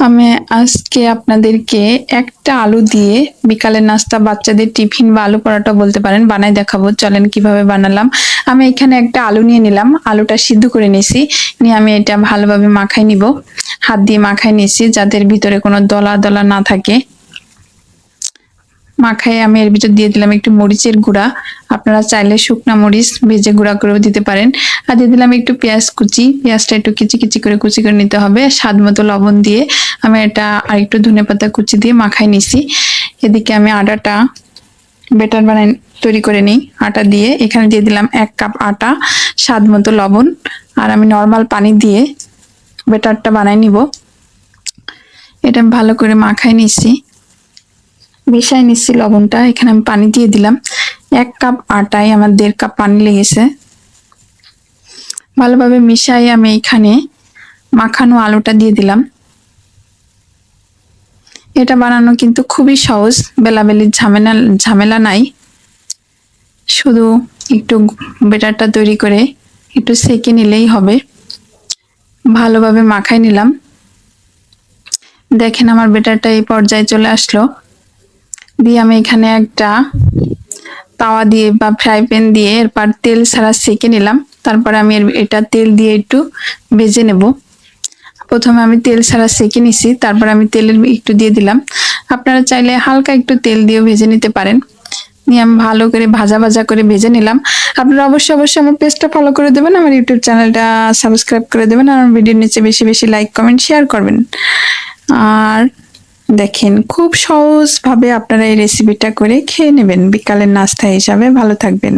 আমি আজকে আপনাদেরকে একটা আলু দিয়ে বিকালের নাস্তা, বাচ্চাদের টিফিন বা আলু পরোটা বলতে পারেন বানাই দেখাবো। চলেন কীভাবে বানালাম। আমি এখানে একটা আলু নিয়ে নিলাম। আলুটা সিদ্ধ করে নিয়েছি। নিয়ে আমি এটা ভালোভাবে মাখাই নিব। হাত দিয়ে মাখাই নিয়েছি যাদের ভিতরে কোনো দলা দলা না থাকে। মাখায় আমি এর ভিতর দিয়ে দিলাম একটু মরিচের গুঁড়া। আপনারা চাইলে শুকনা মরিচ ভেজে গুঁড়া করেও দিতে পারেন। আর দিয়ে দিলাম একটু পেঁয়াজ কুচি। পেঁয়াজটা একটু কিচি কিচি করে কুচি করে নিতে হবে। স্বাদ মতো লবণ দিয়ে আমি এটা আর একটু ধনে পাতা কুচি দিয়ে মাখাই নিছি। এদিকে আমি আটাটা বেটার বানাই তৈরি করে নিই। আটা দিয়ে এখানে দিয়ে দিলাম এক কাপ আটা, স্বাদ মতো লবণ। আর আমি নর্মাল পানি দিয়ে বেটারটা বানাই নিব। এটা ভালো করে মাখাই নিছি। মিশাই নিচ্ছি লবণটা, এখানে আমি পানি দিয়ে দিলাম। এক কাপ আটায় আমার দেড় কাপ পানি লেগেছে। ভালোভাবে মিশাই আমি এখানে মাখানো আলুটা দিয়ে দিলাম। এটা বানানো কিন্তু খুবই সহজ, বেলাবেলির ঝামেলা ঝামেলা নাই। শুধু একটু বেটারটা তৈরি করে একটু সেকে নিলেই হবে। ভালোভাবে মাখাই নিলাম। দেখেন আমার বেটারটা এই পর্যায়ে চলে আসলো। দিয়ে আমি এখানে একটা তাওয়া দিয়ে বা ফ্রাই প্যান দিয়ে এরপর তেল ছাড়া সেকে নিলাম। তারপরে আমি এটা তেল দিয়ে একটু ভেজে নেব। প্রথমে আমি তেল ছাড়া সেকে নিছি, তারপর আমি তেলের একটু দিয়ে দিলাম। আপনারা চাইলে হালকা একটু তেল দিয়ে ভেজে নিতে পারেন। নিয়ে আমি ভালো করে ভাজা ভাজা করে ভেজে নিলাম। আপনারা অবশ্যই অবশ্যই আমার পেজটা ফলো করে দেবেন, আমার ইউটিউব চ্যানেলটা সাবস্ক্রাইব করে দেবেন, আর আমার ভিডিওর নিচে বেশি বেশি লাইক কমেন্ট শেয়ার করবেন। আর দেখেন খুব সহজভাবে আপনারা এই রেসিপিটা করে খেয়ে নেবেন। বিকালের নাস্তা হিসাবে ভালো থাকবেন।